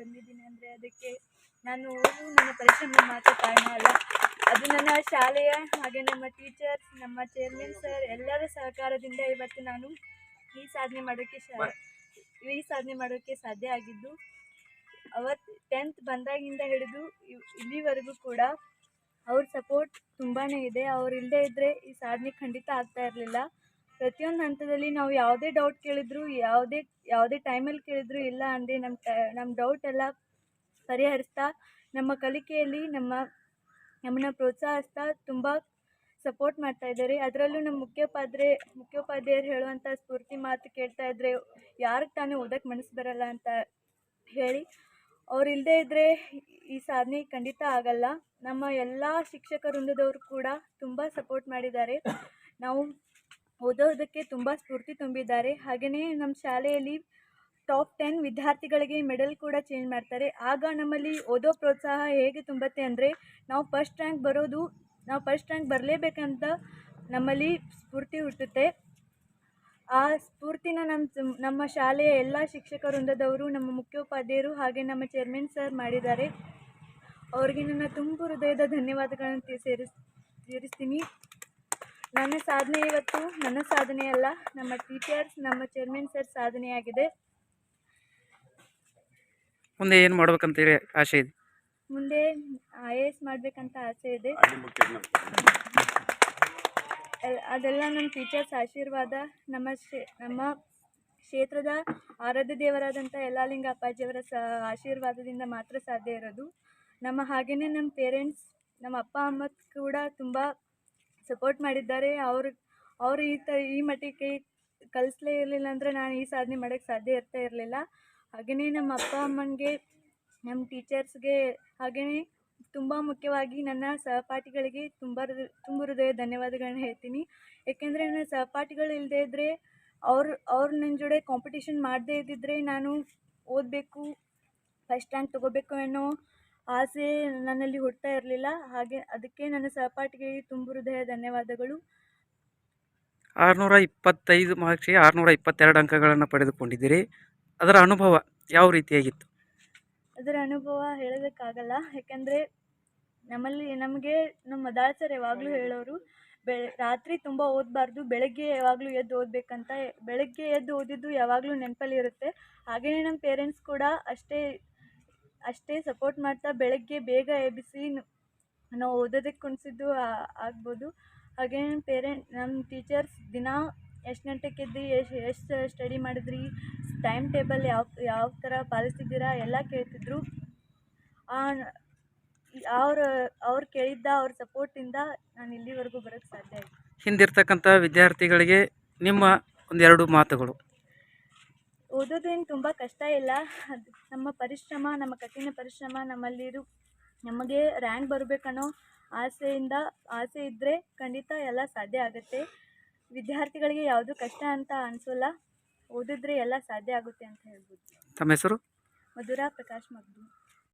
ಬಂದಿದ್ದೀನಿ ಅಂದರೆ ಅದಕ್ಕೆ ನಾನು ಓದು ನನ್ನ ಪರಿಶ್ರಮ ಮಾತ್ರ ಕಾರಣ ಅಲ್ಲ. ಅದು ನನ್ನ ಶಾಲೆಯ ಹಾಗೆ ನಮ್ಮ ಟೀಚರ್ಸ್ ನಮ್ಮ ಚೇರ್ಮನ್ ಸರ್ ಎಲ್ಲರ ಸಹಕಾರದಿಂದ ಇವತ್ತು ನಾನು ಈ ಸಾಧನೆ ಮಾಡೋಕ್ಕೆ ಶಾ ಈ ಸಾಧನೆ ಮಾಡೋಕ್ಕೆ ಸಾಧ್ಯ ಆಗಿದ್ದು ಅವತ್ತು ಟೆಂತ್ ಬಂದಾಗಿಂದ ಹಿಡಿದು ಇಲ್ಲಿವರೆಗೂ ಕೂಡ ಅವ್ರ ಸಪೋರ್ಟ್ ತುಂಬಾ ಇದೆ. ಅವ್ರು ಇಲ್ಲದೇ ಇದ್ದರೆ ಈ ಸಾಧನೆ ಖಂಡಿತ ಆಗ್ತಾ ಇರಲಿಲ್ಲ. ಪ್ರತಿಯೊಂದು ಹಂತದಲ್ಲಿ ನಾವು ಯಾವುದೇ ಡೌಟ್ ಕೇಳಿದ್ರು, ಯಾವುದೇ ಯಾವುದೇ ಟೈಮಲ್ಲಿ ಕೇಳಿದ್ರು ಇಲ್ಲ ಅಂದೆ ನಮ್ಮ ಟ ನಮ್ಮ ಡೌಟ್ ಎಲ್ಲ ಪರಿಹರಿಸ್ತಾ, ನಮ್ಮ ಕಲಿಕೆಯಲ್ಲಿ ನಮ್ಮ, ನಮ್ಮನ್ನು ಪ್ರೋತ್ಸಾಹಿಸ್ತಾ ತುಂಬ ಸಪೋರ್ಟ್ ಮಾಡ್ತಾ ಇದ್ದಾರೆ. ಅದರಲ್ಲೂ ನಮ್ಮ ಮುಖ್ಯೋಪಾಧ್ಯಾಯ ಮುಖ್ಯೋಪಾಧ್ಯಾಯರು ಹೇಳುವಂಥ ಸ್ಫೂರ್ತಿ ಮಾತು ಕೇಳ್ತಾ ಇದ್ದರೆ ಯಾರಿಗೆ ತಾನೇ ಓದಕ್ಕೆ ಮನಸ್ಸು ಬರಲ್ಲ ಅಂತ ಹೇಳಿ, ಅವ್ರು ಇಲ್ಲದೇ ಇದ್ದರೆ ಈ ಸಾಧನೆ ಖಂಡಿತ ಆಗಲ್ಲ. ನಮ್ಮ ಎಲ್ಲ ಶಿಕ್ಷಕ ವೃಂದದವರು ಕೂಡ ತುಂಬ ಸಪೋರ್ಟ್ ಮಾಡಿದ್ದಾರೆ. ನಾವು ಓದೋದಕ್ಕೆ ತುಂಬ ಸ್ಫೂರ್ತಿ ತುಂಬಿದ್ದಾರೆ. ಹಾಗೆಯೇ ನಮ್ಮ ಶಾಲೆಯಲ್ಲಿ ಟಾಪ್ ಟೆನ್ ವಿದ್ಯಾರ್ಥಿಗಳಿಗೆ ಮೆಡಲ್ ಕೂಡ ಚೇಂಜ್ ಮಾಡ್ತಾರೆ. ಆಗ ನಮ್ಮಲ್ಲಿ ಓದೋ ಪ್ರೋತ್ಸಾಹ ಹೇಗೆ ತುಂಬುತ್ತೆ ಅಂದರೆ, ನಾವು ಫಸ್ಟ್ ರ್ಯಾಂಕ್ ಬರೋದು, ನಾವು ಫಸ್ಟ್ ರ್ಯಾಂಕ್ ಬರಲೇಬೇಕಂತ ನಮ್ಮಲ್ಲಿ ಸ್ಫೂರ್ತಿ ಹುಟ್ಟುತ್ತೆ. ಆ ಸ್ಫೂರ್ತಿನ ನಮ್ಮ ನಮ್ಮ ಶಾಲೆಯ ಎಲ್ಲ ಶಿಕ್ಷಕ ವೃಂದದವರು ನಮ್ಮ ಮುಖ್ಯೋಪಾಧ್ಯಾಯರು ಹಾಗೆ ನಮ್ಮ ಚೇರ್ಮನ್ ಸರ್ ಮಾಡಿದ್ದಾರೆ. ಅವರಿಗೆ ನನ್ನ ತುಂಬು ಹೃದಯದ ಧನ್ಯವಾದಗಳನ್ನು ಸೇರಿಸ್ ಸೇರಿಸ್ತೀನಿ ನನ್ನ ಸಾಧನೆ ಇವತ್ತು ನನ್ನ ಸಾಧನೆ ಅಲ್ಲ ನಮ್ಮ ಟೀಚರ್ಸ್ ನಮ್ಮ ಚೇರ್ಮನ್ ಸರ್ ಸಾಧನೆಯಾಗಿದೆ. ಮುಂದೆ ಏನು ಮಾಡ್ಬೇಕಂತೇಳಿ ಆಸೆ ಇದೆ? ಮುಂದೆ ಐ ಎ ಎಸ್ ಮಾಡಬೇಕಂತ ಆಸೆ ಇದೆ. ಎಲ್- ಅದೆಲ್ಲ ನಮ್ಮ ಟೀಚರ್ಸ್ ಆಶೀರ್ವಾದ ನಮ್ಮ ಶೇ ನಮ್ಮ ಕ್ಷೇತ್ರದ ಆರಾಧ್ಯ ದೇವರಾದಂಥ ಯಲ್ಲಾಲಿಂಗ ಅಪ್ಪಾಜಿಯವರ ಸ ಆಶೀರ್ವಾದದಿಂದ ಮಾತ್ರ ಸಾಧ್ಯ ಇರೋದು. ನಮ್ಮ ಹಾಗೆಯೇ ನಮ್ಮ ಪೇರೆಂಟ್ಸ್ ನಮ್ಮ ಅಪ್ಪ ಅಮ್ಮ ಕೂಡ ತುಂಬ ಸಪೋರ್ಟ್ ಮಾಡಿದ್ದಾರೆ. ಅವರು ಅವರು ಈ ಥರ ಈ ಮಟ್ಟಕ್ಕೆ ಕಲಿಸ್ಲೇ ಇರಲಿಲ್ಲ ಅಂದರೆ ನಾನು ಈ ಸಾಧನೆ ಮಾಡೋಕ್ಕೆ ಸಾಧ್ಯ ಇರ್ತಾ ಇರಲಿಲ್ಲ. ಹಾಗೆಯೇ ನಮ್ಮ ಅಪ್ಪ ಅಮ್ಮನಿಗೆ ನಮ್ಮ ಟೀಚರ್ಸ್ಗೆ ಹಾಗೆಯೇ ತುಂಬ ಮುಖ್ಯವಾಗಿ ನನ್ನ ಸಹಪಾಠಿಗಳಿಗೆ ತುಂಬ ತುಂಬ ಹೃದಯ ಧನ್ಯವಾದಗಳನ್ನ ಹೇಳ್ತೀನಿ. ಏಕೆಂದರೆ ನನ್ನ ಸಹಪಾಠಿಗಳು ಇಲ್ಲದೆ ಇದ್ದರೆ ಅವ್ರು ಅವ್ರು ನನ್ನ ಜೊಡೆ ಕಾಂಪಿಟೇಷನ್ ಮಾಡದೇ ಇದ್ದಿದ್ದರೆ ನಾನು ಓದಬೇಕು ಫಸ್ಟ್ ರ್ಯಾಂಕ್ ತೊಗೋಬೇಕು ಅನ್ನೋ ಆಸೆ ನನ್ನಲ್ಲಿ ಹುಟ್ಟುತ್ತಾ ಇರಲಿಲ್ಲ. ಹಾಗೆ ಅದಕ್ಕೆ ನನ್ನ ಸಹಪಾಠಿಗೆ ತುಂಬ ಹೃದಯ ಧನ್ಯವಾದಗಳು. ಆರುನೂರ ಇಪ್ಪತ್ತೈದು ಮಾರ್ಕ್ಸಿಗೆ ಆರುನೂರ ಇಪ್ಪತ್ತೆರಡು ಅಂಕಗಳನ್ನು ಪಡೆದುಕೊಂಡಿದ್ದೀರಿ. ಅದರ ಅನುಭವ ಯಾವ ರೀತಿಯಾಗಿತ್ತು? ಅದರ ಅನುಭವ ಹೇಳೋದಕ್ಕಾಗಲ್ಲ. ಯಾಕೆಂದರೆ ನಮ್ಮಲ್ಲಿ ನಮಗೆ ನಮ್ಮ ಮದಾಳ್ ಸರ್ ಯಾವಾಗಲೂ ಹೇಳೋರು ಬೆ ರಾತ್ರಿ ತುಂಬ ಓದಬಾರ್ದು ಬೆಳಗ್ಗೆ ಯಾವಾಗಲೂ ಎದ್ದು ಓದಬೇಕಂತ ಬೆಳಗ್ಗೆ ಎದ್ದು ಓದಿದ್ದು ಯಾವಾಗಲೂ ನೆನಪಲ್ಲಿ ಇರುತ್ತೆ. ಹಾಗೆಯೇ ನಮ್ಮ ಪೇರೆಂಟ್ಸ್ ಕೂಡ ಅಷ್ಟೇ ಅಷ್ಟೇ ಸಪೋರ್ಟ್ ಮಾಡ್ತಾ ಬೆಳಗ್ಗೆ ಬೇಗ ಎಬ್ಬಿಸಿ ನಾವು ಓದೋದಕ್ಕೆ ಕುಣಿಸಿದ್ದು ಆಗ್ಬೋದು. ಹಾಗೆ ಪೇರೆಂಟ್ ನಮ್ಮ ಟೀಚರ್ಸ್ ದಿನ ಎಷ್ಟು ಗಂಟೆಗೆ ಎದ್ದು ಎಷ್ಟು ಎಷ್ಟು ಸ್ಟಡಿ ಮಾಡಿದ್ರಿ ಟೈಮ್ ಟೇಬಲ್ ಯಾವ ಯಾವ ಥರ ಪಾಲಿಸ್ತಿದ್ದೀರಾ ಎಲ್ಲ ಕೇಳ್ತಿದ್ರು. ಅವ್ರು ಅವ್ರು ಕೇಳಿದ್ದ, ಅವ್ರ ಸಪೋರ್ಟಿಂದ ನಾನು ಇಲ್ಲಿವರೆಗೂ ಬರೋಕ್ಕೆ ಸಾಧ್ಯ ಆಯಿತು ಹಿಂದಿರ್ತಕ್ಕಂಥ ವಿದ್ಯಾರ್ಥಿಗಳಿಗೆ ನಿಮ್ಮ ಒಂದೆರಡು ಮಾತುಗಳು. ಓದೋದೇನು ತುಂಬ ಕಷ್ಟ ಇಲ್ಲ. ಅದು ನಮ್ಮ ಪರಿಶ್ರಮ ನಮ್ಮ ಕಠಿಣ ಪರಿಶ್ರಮ ನಮ್ಮಲ್ಲಿರು ನಮಗೆ ರ್ಯಾಂಕ್ ಬರಬೇಕನ್ನೋ ಆಸೆಯಿಂದ ಆಸೆ ಇದ್ದರೆ ಖಂಡಿತ ಎಲ್ಲ ಸಾಧ್ಯ ಆಗುತ್ತೆ. ವಿದ್ಯಾರ್ಥಿಗಳಿಗೆ ಯಾವುದು ಕಷ್ಟ ಅಂತ ಅನಿಸೋಲ್ಲ. ಓದಿದ್ರೆ ಎಲ್ಲ ಸಾಧ್ಯ ಆಗುತ್ತೆ ಅಂತ ಹೇಳ್ಬೋದು. ತಮ್ಮ ಹೆಸರು? ಮಧುರಾ ಪ್ರಕಾಶ್ ಮಗ್ದು.